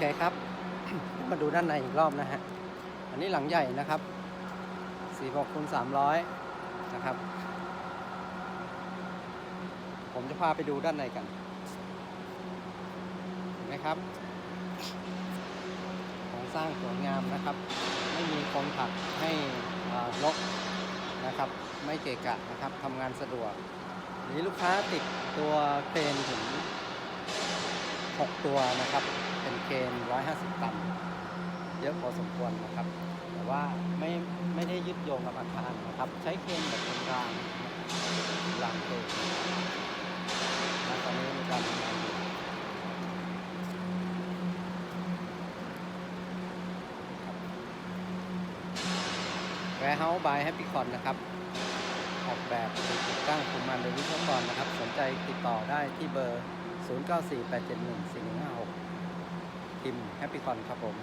เคครับ มาดูด้านในอีกรอบนะฮะ อันนี้หลังใหญ่นะครับ46คูณ300 นะครับ ผมจะพาไปดูด้านในกัน เห็นไหมครับโครงสร้างสวยงามนะครับ ไม่มีคนผักให้อ่ารกนะครับ ไม่เกะกะนะครับทำงานสะดวกนี้ลูกค้าติดตัวเครนถึง 6 ตัวนะครับ เป็น เครน150 ตัน เยอะพอสมควรนะครับ แต่ว่าไม่ไม่ได้ยึดโยงกับอาคารนะครับ ใช้เครนแบบเป็นรางรางเครนนะตอนนี้มีการทำงานอยู่แวร์เฮาส์บายแฮปปี้คอนนะครับ ออกแบบติดตั้งคุมมันโดยวิศวกรนะครับ สนใจติดต่อได้ที่เบอร์ 0948714156 พิมพ์แฮปปี้คอนครับผม